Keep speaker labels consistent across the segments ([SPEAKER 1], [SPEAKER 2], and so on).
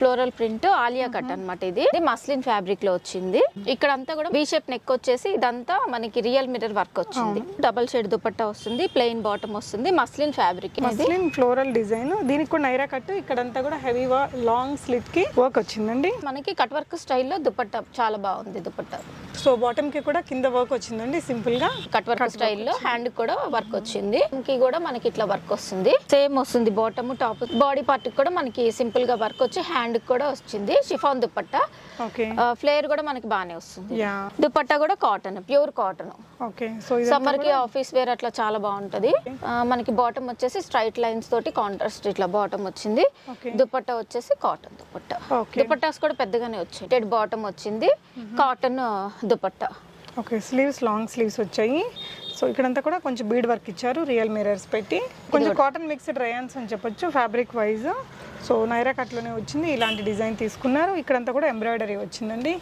[SPEAKER 1] Floral print Alia cut అన్నమాట ఇది. ఇది మస్లిన్ ఫ్యాబ్రిక్లో వచ్చింది. ఇక్కడ అంతా కూడా బీ షేప్ నెక్ వచ్చేసి ఇదంతా మనకి రియల్ మిర్రర్ వర్క్ వచ్చింది. డబల్ షేడ్ దుపట్టా వస్తుంది ప్లెయిన్ బాటమ్ వస్తుంది muslin fabric
[SPEAKER 2] muslin floral design. దీనికి కూడా నైరా కట్ ఇక్కడంతా కూడా హెవీ లాంగ్ స్లిట్కి వర్క్ వచ్చిందండి.
[SPEAKER 1] మనకి కట్ వర్క్ స్టైల్లో దుపట్టా చాలా బాగుంది దుపట్టా.
[SPEAKER 2] సో బాటమ్కి కూడా కింద వర్క్ వచ్చిందండి సింపుల్గా.
[SPEAKER 1] కట్ వర్క్ స్టైల్లో హ్యాండ్ కూడా వర్క్ వచ్చింది. ఇంకి కూడా మనకి ఇట్లా వర్క్ వస్తుంది. సేమ్ వస్తుంది బాటమ్ టాప్ బాడీ పార్ట్ కూడా మనకి సింపుల్గా వర్క్ వచ్చి హ్యాండ్ కూడా వచ్చింది షిఫాన్ దుపట్టా. ఫ్లేర్ కూడా మనకి బాగానే వస్తుంది. దుపట్టా కూడా cotton pure cotton
[SPEAKER 2] okay so ఇది
[SPEAKER 1] సమ్మర్కి ఆఫీస్ వేర్ అట్లా చాలా బాగుంటది. మనకి బాటమ్ వచ్చేసి స్ట్రైట్ లైన్స్ తోటి కాంట్రాస్ట్ ఇట్లా బాటమ్ వచ్చింది. దుపట్టా వచ్చేసి కాటన్ దుపట్టా. దుపట్టాస్ కూడా పెద్దగానే వచ్చాయి. టెడ్ బాటమ్ వచ్చింది. Cotton dupatta.
[SPEAKER 2] Okay sleeves long sleeves వచ్చాయి. సో ఇక్కడంతా కూడా కొంచెం బీడ్ వర్క్ ఇచ్చారు రియల్ మిరర్స్ పెట్టి. కొంచెం కాటన్ మిక్స్డ్ రయాన్స్ అని చెప్పొచ్చు ఫ్యాబ్రిక్ వైజ్ సో నైరా కట్లోనే వచ్చింది ఇలాంటి డిజైన్ తీసుకున్నారు. ఇక్కడంతా కూడా ఎంబ్రాయిడరీ వచ్చిందండి.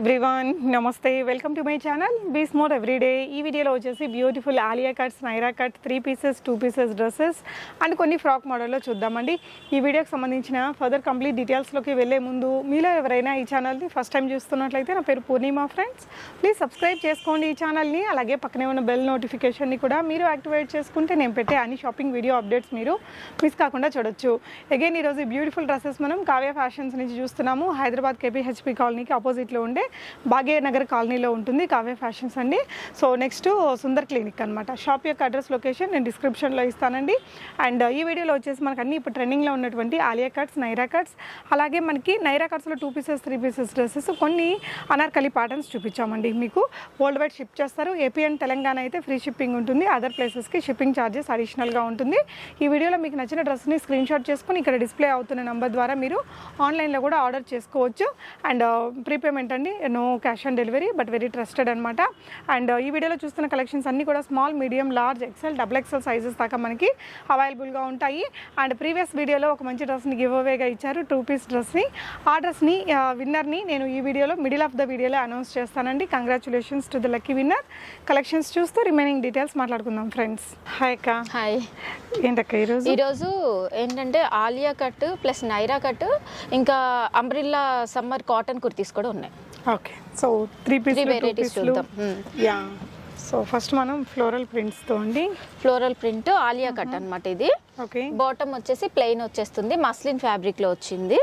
[SPEAKER 2] ఎవ్రీవన్ నమస్తే welcome to my channel bees more everyday ఈ వీడియోలో వచ్చేసి beautiful Alia cuts Naira cut three pieces two pieces dresses and కొన్ని ఫ్రాక్ మోడల్లో చూద్దామండి. ఈ వీడియోకి సంబంధించిన ఫర్దర్ కంప్లీట్ డీటెయిల్స్లోకి వెళ్ళే ముందు మీలో ఎవరైనా ఈ ఛానల్ని ఫస్ట్ టైం చూస్తున్నట్లయితే నా పేరు పూర్ణిమ ఫ్రెండ్స్ ప్లీజ్ సబ్స్క్రైబ్ చేసుకోండి ఈ ఛానల్ని అలాగే పక్కనే ఉన్న బెల్ నోటిఫికేషన్ని కూడా మీరు యాక్టివేట్ చేసుకుంటే నేను పెట్టే అన్ని షాపింగ్ వీడియో అప్డేట్స్ మీరు మిస్ కాకుండా చూడొచ్చు. అగైన్ ఈరోజు బ్యూటిఫుల్ డ్రెస్సెస్ మనం కావ్య ఫ్యాషన్స్ నుంచి చూస్తున్నాము. హైదరాబాద్ కేపీహెచ్పి కాలనీకి ఆపోజిట్లో ఉండే భాగ్యనగర్ కాలనీలో ఉంటుంది కావ్య ఫ్యాషన్స్ అండి. సో నెక్స్ట్ సుందర్ క్లినిక్ అనమాట షాప్ యొక్క అడ్రస్ లొకేషన్ నేను డిస్క్రిప్షన్లో ఇస్తానండి. అండ్ ఈ వీడియోలో వచ్చేసి మనకు అన్ని ఇప్పుడు ట్రెండింగ్లో ఉన్నటువంటి ఆలియా కట్స్ నైరా కట్స్ అలాగే మనకి Naira కట్స్లో two pieces three pieces dresses కొన్ని అనార్కలి ప్యాటర్న్స్ చూపించామండి మీకు. వరల్డ్ వైడ్ షిప్ చేస్తారు. ఏపీ అండ్ తెలంగాణ అయితే ఫ్రీ షిప్పింగ్ ఉంటుంది. అదర్ ప్లేసెస్కి షిప్పింగ్ ఛార్జెస్ అడిషనల్గా ఉంటుంది. ఈ వీడియోలో మీకు నచ్చిన డ్రెస్ని స్క్రీన్ షాట్ చేసుకుని ఇక్కడ డిస్ప్లే అవుతున్న నెంబర్ ద్వారా మీరు ఆన్లైన్లో కూడా ఆర్డర్ చేసుకోవచ్చు. అండ్ uh, ప్రీపేమెంట్ అండి. No cash on delivery but very trusted అనమాట అండ్ ఈ వీడియోలో చూస్తున్న కలెక్షన్స్ అన్నీ కూడా small medium large XL double XL sizes దాకా మనకి అవైలబుల్గా ఉంటాయి. అండ్ ప్రీవియస్ వీడియోలో ఒక మంచి డ్రెస్ని గివ్ అవేగా ఇచ్చారు టూ పీస్ డ్రెస్ని. ఆ డ్రెస్ని విన్నర్ని నేను ఈ వీడియోలో మిడిల్ ఆఫ్ ద వీడియోలో అనౌన్స్ చేస్తానండి. Congratulations to the lucky winner collections చూస్తూ రిమైనింగ్ డీటెయిల్స్ మాట్లాడుకుందాం ఫ్రెండ్స్. హాయ్ అక్క.
[SPEAKER 1] హాయ్
[SPEAKER 2] ఏంటక్క ఈరోజు?
[SPEAKER 1] ఈరోజు ఏంటంటే Alia cut plus Naira cut ఇంకా అంబ్రిల్లా సమ్మర్ కాటన్ కుర్తీస్ కూడా ఉన్నాయి.
[SPEAKER 2] Okay. So three piece
[SPEAKER 1] varieties చూద్దాం.
[SPEAKER 2] యా సో ఫస్ట్ మనం ఫ్లోరల్ ప్రింట్స్తో అండి.
[SPEAKER 1] ఫ్లోరల్ ప్రింట్ ఆలియా కట్ అన్నమాట ఇది.
[SPEAKER 2] ఓకే
[SPEAKER 1] బాటమ్ వచ్చేసి ప్లెయిన్ వచ్చేస్తుంది మస్లిన్ ఫ్యాబ్రిక్లో వచ్చింది.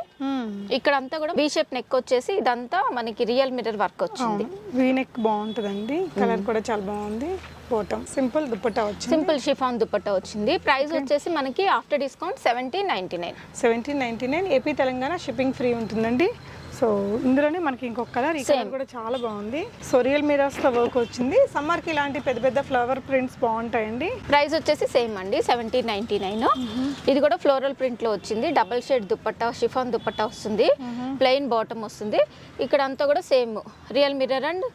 [SPEAKER 1] ఇక్కడ అంతా కూడా బీ షేప్ నెక్ వచ్చేసి ఇదంతా మనకి రియల్ మిర్రర్ వర్క్ వచ్చింది.
[SPEAKER 2] వీనెక్ బాగుంటుందండి. కలర్ కూడా చాలా బాగుంది. బాటమ్ సింపుల్ దుపట్టా వచ్చింది.
[SPEAKER 1] సింపుల్ షిఫాన్ దుపట్టా వచ్చింది. ప్రైస్ వచ్చేసి మనకి after discount seventeen ninety nine
[SPEAKER 2] seventeen ninety nine AP Telangana shipping free ఉంటుందండి. సో ఇందులోనే మనకి ఇంకొక కలర్ ఈ కలర్ కూడా చాలా బాగుంది. సో రియల్తో వర్క్ వచ్చింది. Summer కి ఇలాంటి పెద్ద పెద్ద ఫ్లవర్ ప్రింట్స్ బాగుంటాయండి.
[SPEAKER 1] ప్రైస్ వచ్చేసి సేమ్ అండి సెవెంటీన్ నైన్టీ నైన్ ఇది కూడా ఫ్లోరల్ ప్రింట్లో వచ్చింది. Double shade dupatta chiffon dupatta వస్తుంది. ప్లెయిన్ బాటమ్ వస్తుంది. ఇక్కడ అంతా కూడా same real mirror and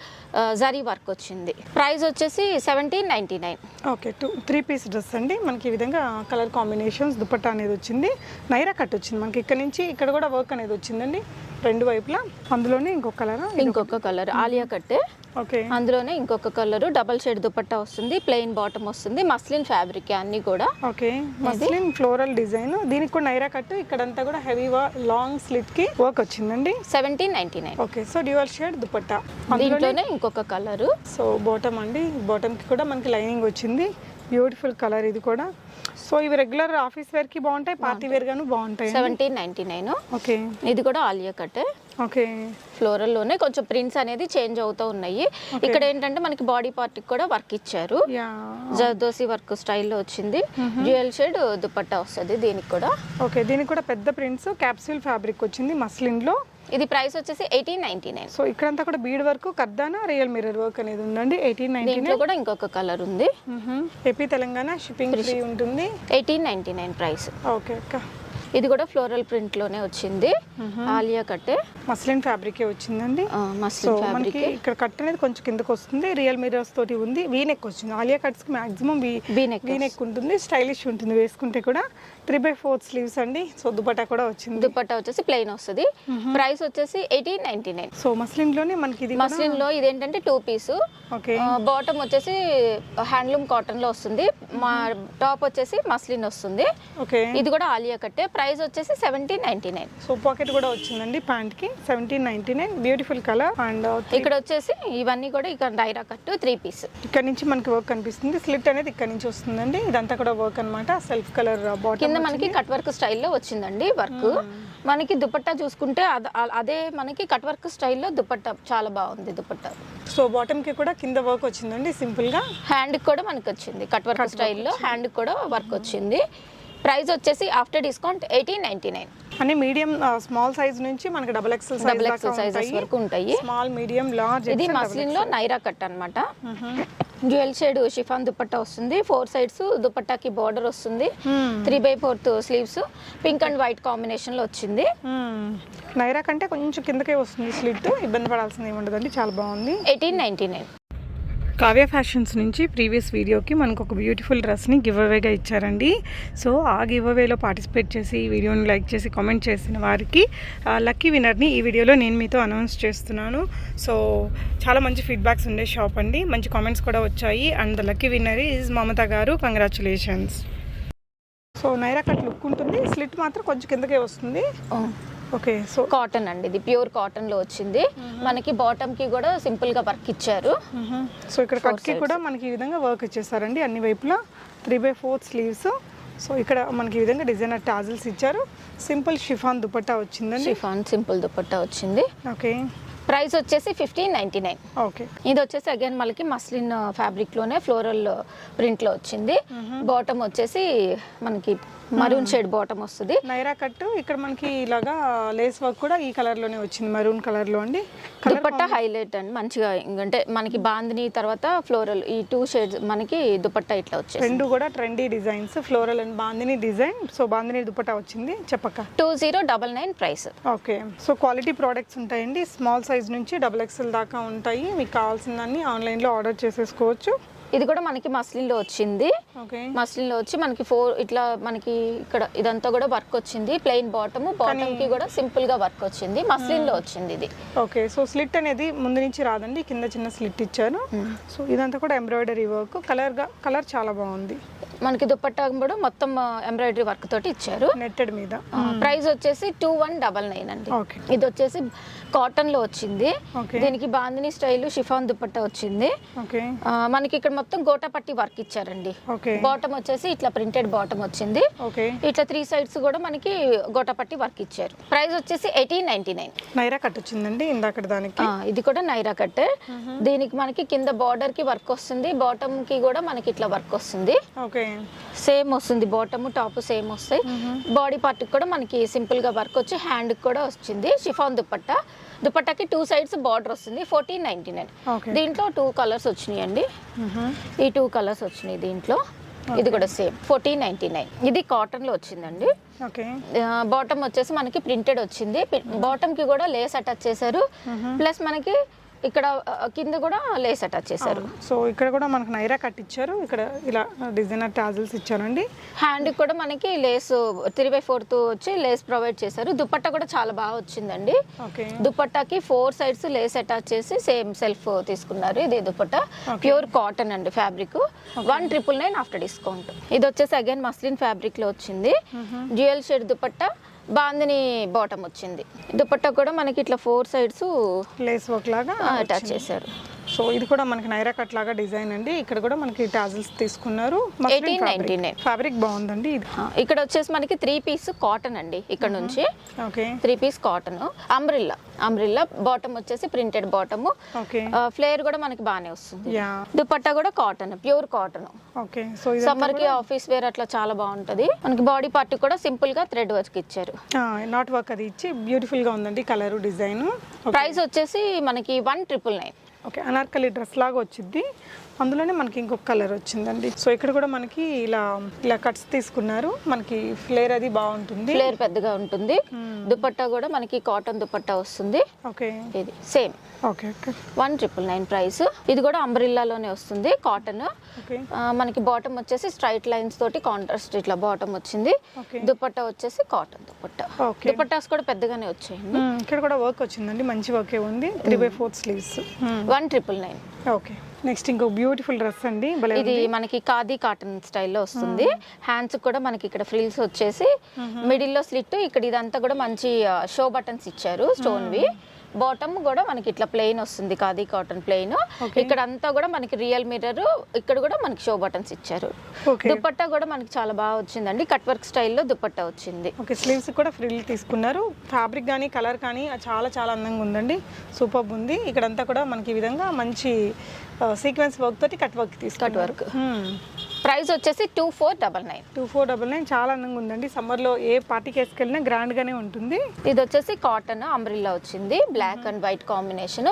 [SPEAKER 1] zari work వచ్చింది. ప్రైస్ వచ్చేసి seventeen ninety nine
[SPEAKER 2] okay two three piece dress అండి. మనకి ఈ విధంగా కలర్ కాంబినేషన్స్ దుపట్టా అనేది వచ్చింది. నైరా కట్ వచ్చింది. మనకి ఇక్కడ నుంచి ఇక్కడ కూడా వర్క్ అనేది వచ్చిందండి. రెండు వైపులా? అందులోనే ఇంకొక కలర్?
[SPEAKER 1] ఇంకొక కలర్. Alia cut
[SPEAKER 2] okay.
[SPEAKER 1] అందులోనే ఇంకొక కలర్. డబల్ షేడ్ దుపట్టా వస్తుంది. ప్లెయిన్ బాటమ్ వస్తుంది. మస్లిన్ ఫ్యాబ్రిక్ అన్ని కూడా.
[SPEAKER 2] ఓకే. Muslin floral design. దీనికి కూడా నైరా కట్ ఇక్కడంతా కూడా హెవీ లాంగ్ స్లిట్కి వర్క్ వచ్చిందండి.
[SPEAKER 1] Seventeen ninety nine.
[SPEAKER 2] Okay. So dual shade dupatta.
[SPEAKER 1] దీంట్లోనే ఇంకొక కలర్.
[SPEAKER 2] సో బాటమ్ అండి. బాటమ్కి కూడా మనకి లైనింగ్ వచ్చింది. బ్యూటిఫుల్ కలర్ ఇది కూడా. సో ఇవి రెగ్యులర్ ఆఫీస్ వేర్కి బాగుంటాయి పార్టీ వేర్ గాను బాగుంటాయి
[SPEAKER 1] సెవెంటీన్ నైన్టీ నైన్.
[SPEAKER 2] ఓకే.
[SPEAKER 1] ఇది కూడా ఆలియా కట్.
[SPEAKER 2] ఓకే.
[SPEAKER 1] ఫ్లోరల్లోనే కొంచెం ప్రింట్స్ అనేది చేంజ్ అవుతూ ఉన్నాయి. ఇక్కడ ఏంటంటే మనకి బాడీ పార్ట్ కూడా వర్క్ ఇచ్చారు. జర్దోసి వర్క్ స్టైల్లో వచ్చింది. డ్యూయల్ షేడ్ దుపట్టా వస్తుంది దీనికి కూడా.
[SPEAKER 2] ఓకే. దీనికి కూడా పెద్ద ప్రింట్స్ క్యాప్సూల్ ఫ్యాబ్రిక్ వచ్చింది మస్లిన్లో.
[SPEAKER 1] ఇది ప్రైస్ వచ్చేసి ఎయిటీన్ నైన్టీ నైన్.
[SPEAKER 2] సో ఇక్కడంతా కూడా బీడ్ వర్క్ కర్దానా రియల్ మిర్రర్ వర్క్ అనేది ఉందండి. ఎయిటీన్ నైన్టీ
[SPEAKER 1] దీంట్లో కూడా ఇంకొక కలర్ ఉంది.
[SPEAKER 2] ఏపీ తెలంగాణ షిప్పింగ్ ఫ్రీ ఉంటుంది.
[SPEAKER 1] Eighteen ninety nine price.
[SPEAKER 2] Okay అక్క.
[SPEAKER 1] ఇది కూడా ఫ్లోరల్ ప్రింట్లోనే వచ్చింది. ఆలియా కట్టే.
[SPEAKER 2] మస్లిన్ ఫ్యాబ్రికే వచ్చిందండి.
[SPEAKER 1] Muslin fabric.
[SPEAKER 2] ఇక్కడ కట్ అనేది కొంచెం కిందకు వస్తుంది. రియల్ మిరర్స్ తోటి ఉంది. వీ నెక్ వచ్చింది. Alia కట్స్కి maximum
[SPEAKER 1] V neck
[SPEAKER 2] V neck ఉంటుంది. స్టైలిష్ ఉంటుంది వేసుకుంటే కూడా. త్రీ బై ఫోర్త్ స్లీవ్స్ అండి. సో దుపట్టా కూడా వచ్చింది.
[SPEAKER 1] దుపట్టా వచ్చేసి ప్లెయిన్ వస్తుంది. ప్రైస్ వచ్చేసి ఎయిటీన్ నైన్టీ నైన్
[SPEAKER 2] సో మస్లిన్లోనే మనకి ఇది
[SPEAKER 1] మస్లిన్లో ఇదేంటంటే టూ పీస్
[SPEAKER 2] ఓకే
[SPEAKER 1] బాటమ్ వచ్చేసి హ్యాండ్లూమ్ కాటన్లో వస్తుంది. మా టాప్ వచ్చేసి మస్లిన్ వస్తుంది.
[SPEAKER 2] ఓకే
[SPEAKER 1] ఇది కూడా ఆలియా కట్టే. ప్రైస్ వచ్చేసి seventeen ninety nine.
[SPEAKER 2] So pocket కూడా వచ్చిందండి ప్యాంట్కి seventeen ninety nine. Beautiful colour and
[SPEAKER 1] ఇక్కడ వచ్చేసి ఇవన్నీ కూడా ఇక్కడ డైరా కట్ త్రీ పీస్
[SPEAKER 2] ఇక్కడ నుంచి మనకి వర్క్ కనిపిస్తుంది. స్లిట్ అనేది ఇక్కడ నుంచి వస్తుందండి. ఇదంతా కూడా వర్క్ అన్నమాట. సెల్ఫ్ కలర్ బాటమ్
[SPEAKER 1] కింద మనకి కట్ వర్క్ స్టైల్లో వచ్చిందండి వర్క్ మనకి దుపట్టా చూసుకుంటే అదే మనకి కట్ వర్క్ స్టైల్లో దుపట్టా చాలా బాగుంది దుపట్టా.
[SPEAKER 2] సో బాటమ్కి కూడా కింద వర్క్ వచ్చిందండి సింపుల్గా
[SPEAKER 1] హ్యాండ్ కూడా మనకి వచ్చింది కట్ వర్క్ స్టైల్లో హ్యాండ్ కూడా వర్క్ వచ్చింది. ప్రైస్ వచ్చేసి after discount eighteen ninety nine.
[SPEAKER 2] అని మీడియం స్మాల్ సైజ్ నుంచి మనకి double XL size
[SPEAKER 1] double XL sizes వరకు ఉంటాయి.
[SPEAKER 2] స్మాల్ మీడియం లార్జ్
[SPEAKER 1] ఇది మస్లిన్లో నైరా కట్ అన్నమాట. డ్యూయల్ షేడ్ షిఫాన్ దుపట్టా వస్తుంది. ఫోర్ సైడ్స్ దుపట్టాకి బార్డర్ వస్తుంది. Three by fourth sleeves. Pink and white కాంబినేషన్లో వచ్చింది
[SPEAKER 2] నైరా కంటే కొంచెం కిందకే వస్తుంది స్లిట్. ఇబ్బంది పడాల్సింది ఏమి ఉండదండి. చాలా బాగుంది.
[SPEAKER 1] Eighteen ninety nine.
[SPEAKER 2] Kavya fashions నుంచి ప్రీవియస్ వీడియోకి మనకు ఒక బ్యూటిఫుల్ డ్రెస్ని గివ్ అవేగా ఇచ్చారండి. సో ఆ గివ్ అవేలో పార్టిసిపేట్ చేసి ఈ వీడియోని లైక్ చేసి కామెంట్ చేసిన వారికి లక్కీ విన్నర్ని ఈ వీడియోలో నేను మీతో అనౌన్స్ చేస్తున్నాను. సో చాలా మంచి ఫీడ్బ్యాక్స్ ఉండే షాప్ అండి. మంచి కామెంట్స్ కూడా వచ్చాయి. And the lucky winner is Mamata గారు. Congratulations. So Naira cut look ఉంటుంది. స్లిట్ మాత్రం కొంచెం కిందకే వస్తుంది. ఓకే సో
[SPEAKER 1] కాటన్ అండి ఇది ప్యూర్ కాటన్లో వచ్చింది మనకి బాటమ్కి కూడా సింపుల్గా వర్క్ ఇచ్చారు.
[SPEAKER 2] సో ఇక్కడ కట్కి కూడా మనకి ఈ విధంగా వర్క్ ఇచ్చేసారండి. అన్ని వైపులా three by fourth sleeves so ఇక్కడ మనకి ఈ విధంగా డిజైనర్ టాజిల్స్ ఇచ్చారు. సింపుల్ షిఫాన్ దుపట్టా వచ్చిందండి.
[SPEAKER 1] షిఫాన్ సింపుల్ దుపట్టా వచ్చింది.
[SPEAKER 2] ఓకే
[SPEAKER 1] ప్రైస్ వచ్చేసి ఫిఫ్టీన్ నైన్టీ నైన్
[SPEAKER 2] ఓకే
[SPEAKER 1] ఇది వచ్చేసి అగైన్ మనకి మస్లిన్ ఫ్యాబ్రిక్లోనే ఫ్లోరల్ ప్రింట్లో వచ్చింది. బాటమ్ వచ్చేసి మనకి మరూన్ షేడ్ బాటమ్ వస్తుంది.
[SPEAKER 2] నైరా కట్ ఇక్కడ మనకి ఇలాగా లేస్ వర్క్ కూడా ఈ కలర్లోనే వచ్చింది మరూన్ కలర్లో అండి.
[SPEAKER 1] దుపట్టా హైలైట్ అండి మంచిగా అంటే మనకి బాందిని తర్వాత ఫ్లోరల్ ఈ టూ షేడ్స్ మనకి దుపట్టా ఇట్లా వచ్చేసి
[SPEAKER 2] రెండు కూడా trendy designs floral and bandhani design so bandhani dupatta వచ్చింది చెప్పక్క?
[SPEAKER 1] Two zero double nine price
[SPEAKER 2] okay so quality products ఉంటాయండి స్మాల్ సైజ్ నుంచి డబుల్ ఎక్స్ఎల్ దాకా ఉంటాయి. మీకు కావాల్సిన దాన్ని ఆన్లైన్లో ఆర్డర్ చేసేసుకోవచ్చు.
[SPEAKER 1] ఇది కూడా మనకి మస్లిన్లో వచ్చింది. మస్లిన్లో వచ్చి మనకి ఫోర్ ఇట్లా మనకి ఇక్కడ ఇదంతా కూడా వర్క్ వచ్చింది. ప్లెయిన్ బాటమ్ బాటమ్కి కూడా సింపుల్గా వర్క్ వచ్చింది. మస్లిన్లో వచ్చింది ఇది.
[SPEAKER 2] ఓకే. సో స్లిట్ అనేది ముందు నుంచి రాదండి. కింద చిన్న స్లిట్ ఇచ్చారు సో ఇదంతా కూడా ఎంబ్రాయిడరీ వర్క్. కలర్గా కలర్ చాలా బాగుంది.
[SPEAKER 1] మనకి దుపట్టా కూడా మొత్తం ఎంబ్రాయిడరీ వర్క్ తోటి ఇచ్చారు.
[SPEAKER 2] నెట్టెడ్ మీద.
[SPEAKER 1] ప్రైస్ వచ్చేసి టూ వన్ డబల్ నైన్ అండి. ఇది వచ్చేసి కాటన్లో వచ్చింది దీనికి బాందిని స్టైల్ షిఫాన్ దుపట్టా వచ్చింది. మనకి ఇక్కడ మొత్తం గోటాపట్టి వర్క్ ఇచ్చారండి. బాటమ్ వచ్చేసి ఇట్లా ప్రింటెడ్ బాటమ్ వచ్చింది. ఇట్లా త్రీ సైడ్స్ కూడా మనకి గోటాపట్టి వర్క్ ఇచ్చారు. ప్రైస్ వచ్చేసి eighteen ninety nine.
[SPEAKER 2] Naira cut వచ్చిందండి ఇందాక దానికి?
[SPEAKER 1] ఇది కూడా నైరా కట్టే దీనికి మనకి కింద బార్డర్కి వర్క్ వస్తుంది. బాటమ్కి కూడా మనకి ఇట్లా వర్క్ వస్తుంది. సేమ్ వస్తుంది. బాటమ్ టాప్ సేమ్ వస్తాయి. బాడీ పార్ట్ కూడా మనకి సింపుల్గా వర్క్ వచ్చి హ్యాండ్ కూడా వచ్చింది. షిఫాన్ దుపట్టా. దుపట్టాకి టూ సైడ్స్ బార్డర్ వస్తుంది ఫోర్టీన్ నైన్టీ నైన్ దీంట్లో టూ కలర్స్ వచ్చినాయి అండి ఈ టూ కలర్స్ వచ్చినాయి దీంట్లో. ఇది కూడా సేమ్ ఫోర్టీన్ నైన్టీ నైన్ ఇది కాటన్లో వచ్చిందండి బాటమ్ వచ్చేసి మనకి ప్రింటెడ్ వచ్చింది. బాటమ్కి కూడా లేస్ అటాచ్ చేశారు. ప్లస్ మనకి ఇక్కడ కింద కూడా లేస్ అటాచ్ చేశారు.
[SPEAKER 2] సో ఇక్కడ కూడా మనకు నైరా కట్ ఇచ్చారు. ఇక్కడ ఇలా డిజైనర్ టాజిల్స్ ఇచ్చారండి.
[SPEAKER 1] హ్యాండ్ కూడా మనకి లేస్ త్రీ బై ఫోర్త్ వచ్చి లేస్ ప్రొవైడ్ చేశారు. దుపట్టా కూడా చాలా బాగా వచ్చిందండి. దుపట్టాకి ఫోర్ సైడ్స్ లేస్ అటాచ్ చేసి సేమ్ సెల్ఫ్ తీసుకున్నారు. ఇది దుపట్టా. ప్యూర్ కాటన్ అండి fabric one triple nine after discount ఇది వచ్చేసి అగైన్ మస్లిన్ ఫ్యాబ్రిక్లో వచ్చింది. Dual shade dupatta. Bandhani bottom వచ్చింది. దుపట్టా కూడా మనకి ఇట్లా ఫోర్ సైడ్స్
[SPEAKER 2] లేస్ వర్క్ లాగా
[SPEAKER 1] అటాచ్ చేశారు.
[SPEAKER 2] సో ఇది కూడా మనకి నైరా కట్ లాగా డిజైన్ అండి. ఇక్కడ కూడా మనకి టాజిల్స్ తీసుకున్నారు.
[SPEAKER 1] 1899.
[SPEAKER 2] ఫ్యాబ్రిక్ బాగుందండి ఇది.
[SPEAKER 1] ఇక్కడ వచ్చేసి మనకి త్రీ పీస్ కాటన్ అండి ఇక్కడ నుంచి.
[SPEAKER 2] Okay.
[SPEAKER 1] Three piece cotton umbrella umbrella bottom వచ్చేసి ప్రింటెడ్ బాటమ్ ఫ్లేర్ కూడా మనకి బాగానే వస్తుంది. దుపట్టా కూడా cotton pure cotton
[SPEAKER 2] okay. So
[SPEAKER 1] సమ్మర్కి ఆఫీస్ వేర్ అట్లా చాలా బాగుంటది. మనకి బాడీ పార్ట్ కూడా సింపుల్గా థ్రెడ్ వర్క్ ఇచ్చారు.
[SPEAKER 2] నాట్ వర్క్ అది ఇచ్చి బ్యూటిఫుల్గా ఉందండి కలర్ డిజైన్
[SPEAKER 1] ప్రైస్ వచ్చేసి మనకి one triple nine
[SPEAKER 2] okay Anarkali dress లాగా వచ్చింది అందులోనే మనకి ఇంకొక కలర్ వచ్చిందండి. సో ఇక్కడ కూడా మనకి ఇలా ఇలా కట్స్ తీసుకున్నారు. మనకి ఫ్లేర్ అది బాగుంటుంది.
[SPEAKER 1] ఫ్లేర్ పెద్దగా ఉంటుంది. దుపట్టా కూడా మనకి కాటన్ దుపట్టా వస్తుంది.
[SPEAKER 2] ఓకే.
[SPEAKER 1] ఇది same.
[SPEAKER 2] Okay okay.
[SPEAKER 1] One triple nine price. ఇది కూడా అంబ్రిల్లాలోనే వస్తుంది కాటన్. మనకి బాటమ్ వచ్చేసి స్ట్రైట్ లైన్స్ తోటి కాంట్రాస్ట్ ఇట్లా బాటమ్ వచ్చింది. దుపట్టా వచ్చేసి కాటన్ దుపట్టా. దుపట్టాస్ కూడా పెద్దగానే వచ్చాయండి.
[SPEAKER 2] మ్మ్, ఇక్కడ కూడా వర్క్ వచ్చిందండి. మంచి వర్కే ఉంది. Three by fourth sleeves
[SPEAKER 1] one triple nine.
[SPEAKER 2] Okay. Next ఇంకో బ్యూటిఫుల్ డ్రెస్ అండి.
[SPEAKER 1] ఇది మనకి ఖాదీ కాటన్ స్టైల్లో వస్తుంది. హ్యాండ్స్ కూడా మనకి ఇక్కడ ఫ్రిల్స్ వచ్చేసి మిడిల్లో స్లిట్ ఇక్కడ ఇదంతా కూడా మంచి షో బటన్స్ ఇచ్చారు స్టోన్ వి బాటమ్ కూడా మనకి ఇట్లా ప్లెయిన్ వస్తుంది ఖాదీ కాటన్ ప్లెయిన్ ఇక్కడ అంతా కూడా మనకి రియల్ మిర్రర్ ఇక్కడ కూడా మనకి షో బటన్స్ ఇచ్చారు. దుపట్టా కూడా మనకి చాలా బాగా వచ్చిందండి. కట్ వర్క్ స్టైల్లో దుపట్టా వచ్చింది.
[SPEAKER 2] ఓకే స్లీవ్స్ కూడా ఫ్రిల్ తీసుకున్నారు. ఫ్యాబ్రిక్ కానీ కలర్ కానీ చాలా చాలా అందంగా ఉందండి. సూపర్ ఉంది. ఇక్కడంతా కూడా మనకి ఈ విధంగా మంచి సీక్వెన్స్ వర్క్ తోటి కట్ వర్క్
[SPEAKER 1] కట్
[SPEAKER 2] తీసుకున్నారు.
[SPEAKER 1] వర్క్ ప్రైస్ వచ్చేసి two four double nine.
[SPEAKER 2] Two four double nine చాలా అందంగా ఉందండి. సమ్మర్లో ఏ పార్టీకి వేసుకెళ్ళినా గ్రాండ్గానే ఉంటుంది.
[SPEAKER 1] ఇది వచ్చేసి కాటన్ అంబ్రిల్లా వచ్చింది. బ్లాక్ అండ్ వైట్ కాంబినేషన్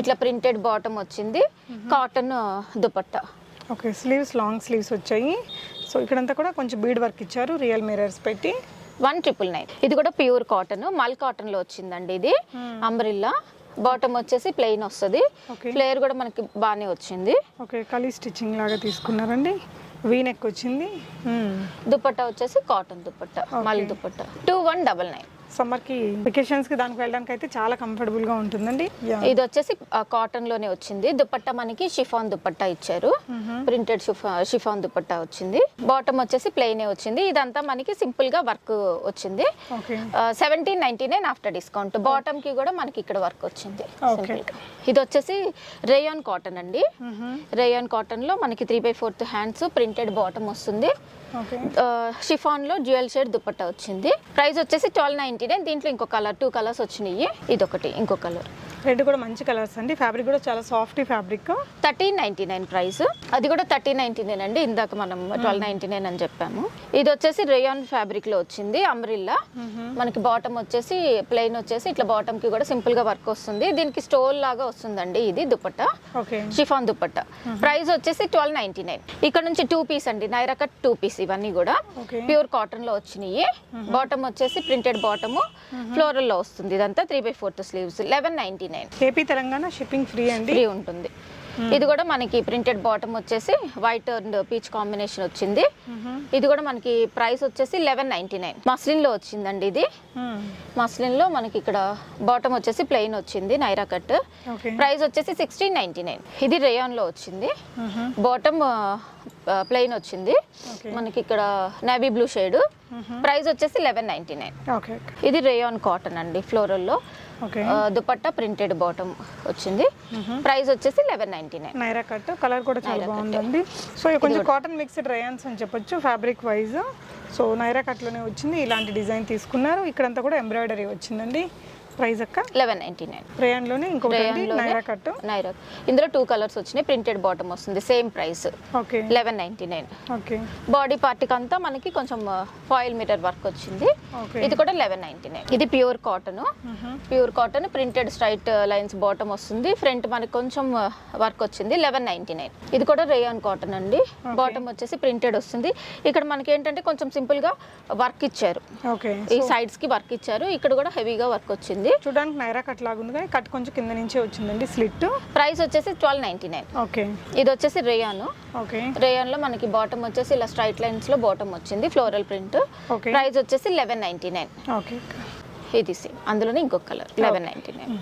[SPEAKER 1] ఇట్లా ప్రింటెడ్ బాటమ్ వచ్చింది. Cotton dupatta
[SPEAKER 2] okay sleeves long sleeves వచ్చాయి. సో ఇక్కడంతా కూడా కొంచెం బీడ్ వర్క్ ఇచ్చారు. రియల్ మిరర్స్ పెట్టి.
[SPEAKER 1] వన్ ట్రిపుల్ నైన్ ఇది కూడా ప్యూర్ కాటన్ మల్ కాటన్లో వచ్చిందండి ఇది. అంబ్రిల్లా బాటమ్ వచ్చేసి ప్లెయిన్ వస్తుంది. ఫ్లేర్ కూడా మనకి బాగానే వచ్చింది.
[SPEAKER 2] ఓకే కలీ స్టిచ్చింగ్ లాగా తీసుకున్నారండి. వీ నెక్ వచ్చింది.
[SPEAKER 1] దుపట్టా వచ్చేసి cotton dupatta mul dupatta. Two one double nine.
[SPEAKER 2] సమ్మర్కి వెకేషన్స్కి దానికి వెళ్ళడానికి అయితే చాలా కంఫర్టబుల్గా ఉంటుందండి.
[SPEAKER 1] ఇది వచ్చేసి కాటన్లోనే వచ్చింది. దుపట్టా మనకి షిఫాన్ దుపట్టా ఇచ్చారు. ప్రింటెడ్ షిఫాన్ దుపట్టా వచ్చింది. బాటమ్ వచ్చేసి ప్లెయిన్ వచ్చింది. ఇదంతా మనకి సింపుల్గా వర్క్ వచ్చింది. Seventeen ninety nine after discount బాటమ్కి కూడా మనకి ఇక్కడ వర్క్ వచ్చింది. ఇది వచ్చేసి రేయాన్ కాటన్ అండి. రేయాన్ కాటన్లో మనకి three by fourth hands printed bottom వస్తుంది. షిఫాన్లో డ్యూయల్ షేడ్ దుపట్టా వచ్చింది. ప్రైస్ వచ్చేసి ట్వెల్వ్ నైన్టీ నైన్ దీంట్లో ఇంకో కలర్ టూ కలర్స్ వచ్చినాయి. ఇదొకటి ఇంకో కలర్
[SPEAKER 2] రెడ్ కూడా మంచి కలర్స్ అండి. ఫ్యాబ్రిక్ కూడా చాలా soft fabric
[SPEAKER 1] thirteen ninety nine price. అది కూడా థర్టీన్ నైన్టీ నైన్ అండి. ఇందాక మనం ట్వెల్వ్ నైన్టీ నైన్ అని చెప్పాము. ఇది వచ్చేసి రేయాన్ ఫ్యాబ్రిక్లో వచ్చింది అంబ్రిల్లా మనకి బాటమ్ వచ్చేసి ప్లెయిన్ వచ్చేసి ఇట్లా బాటమ్కి కూడా సింపుల్గా వర్క్ వస్తుంది. దీనికి స్టోల్ లాగా వస్తుందండి ఇది దుపట్టా. షిఫాన్ దుపట్టా. ప్రైస్ వచ్చేసి ట్వెల్వ్ నైన్టీ నైన్. ఇక్కడ నుంచి టూ పీస్ అండి. నైరా కట్ టూ పీస్ ఇవన్నీ కూడా. ప్యూర్ కాటన్లో వచ్చినాయి. బాటమ్ వచ్చేసి ప్రింటెడ్ బాటమ్ ఫ్లోరల్లో వస్తుంది ఇదంతా three by fourth sleeves eleven ninety nine.
[SPEAKER 2] AP Telangana shipping free అండి?
[SPEAKER 1] ఫ్రీ ఉంటుంది. ఇది కూడా మనకి ప్రింటెడ్ బాటమ్ వచ్చేసి వైట్ అండ్ పీచ్ కాంబినేషన్ వచ్చింది. ఇది కూడా మనకి ప్రైస్ వచ్చేసి లెవెన్ నైన్టీ నైన్. మస్లిన్లో వచ్చిందండి ఇది. మస్లిన్లో మనకి ఇక్కడ బాటమ్ వచ్చేసి ప్లెయిన్ వచ్చింది నైరా కట్. ప్రైస్ వచ్చేసి సిక్స్టీన్ నైన్టీ నైన్. ఇది రేయాన్లో వచ్చింది. బాటమ్ ప్లెయిన్ వచ్చింది. మనకి ఇక్కడ నేవీ బ్లూ షేడ్. ప్రైస్ వచ్చేసి లెవెన్ నైన్టీ నైన్. ఇది రేయాన్ కాటన్ అండి ఫ్లోరల్లో. దుపట్టా ప్రింటెడ్ బాటమ్ వచ్చింది. ప్రైస్ వచ్చేసి eleven ninety nine.
[SPEAKER 2] Naira cut colour కూడా చాలా బాగుందండి. సో కొంచెం కాటన్ మిక్స్డ్ రయాన్స్ అని చెప్పొచ్చు ఫ్యాబ్రిక్ వైజ్ సో నైరా కట్లోనే వచ్చింది ఇలాంటి డిజైన్ తీసుకున్నారు. ఇక్కడంతా కూడా ఎంబ్రాయిడరీ వచ్చిందండి. ప్రైస్ అక్క?
[SPEAKER 1] Eleven ninety nine.
[SPEAKER 2] రేయాన్లోనే ఇంకొకటి నైరా కట్
[SPEAKER 1] నైరా. ఇందులో టూ కలర్స్ వచ్చినాయి ప్రింటెడ్ బాటమ్ వస్తుంది same price
[SPEAKER 2] okay.
[SPEAKER 1] Eleven ninety nine.
[SPEAKER 2] Okay.
[SPEAKER 1] Body పార్ట్కి అంతా మనకి కొంచెం ఫాయిల్ మీటర్ వర్క్ వచ్చింది. ఇది కూడా లెవెన్ నైన్టీ నైన్. ఇది pure cotton pure cotton printed straight lines bottom వస్తుంది. ఫ్రంట్ మనకి కొంచెం వర్క్ వచ్చింది లెవెన్ నైన్టీ నైన్. ఇది కూడా రేయాన్ కాటన్ అండి. బాటమ్ వచ్చేసి ప్రింటెడ్ వస్తుంది. ఇక్కడ మనకి ఏంటంటే కొంచెం సింపుల్గా వర్క్ ఇచ్చారు. ఈ సైడ్స్కి వర్క్ ఇచ్చారు. ఇక్కడ కూడా హెవీగా వర్క్ వచ్చింది.
[SPEAKER 2] చూడడానికి నైరా కట్ లాగా ఉంది కానీ కట్ కొంచెం కింద నుంచే వచ్చిందండి స్లిట్.
[SPEAKER 1] ప్రైస్ వచ్చేసి ట్వెల్వ్ నైన్టీ నైన్.
[SPEAKER 2] ఓకే.
[SPEAKER 1] ఇది వచ్చేసి రేయాన్.
[SPEAKER 2] ఓకే.
[SPEAKER 1] రేయాన్లో మనకి బాటమ్ వచ్చేసి ఇలా స్ట్రైట్ లైన్స్లో బాటమ్ వచ్చింది ఫ్లోరల్ ప్రింట్.
[SPEAKER 2] ఓకే.
[SPEAKER 1] ప్రైస్ వచ్చేసి లెవెన్ నైన్టీ నైన్.
[SPEAKER 2] ఓకే.
[SPEAKER 1] ఇది సేమ్. అందులోనే ఇంకొక కలర్ లెవెన్ నైన్టీ నైన్.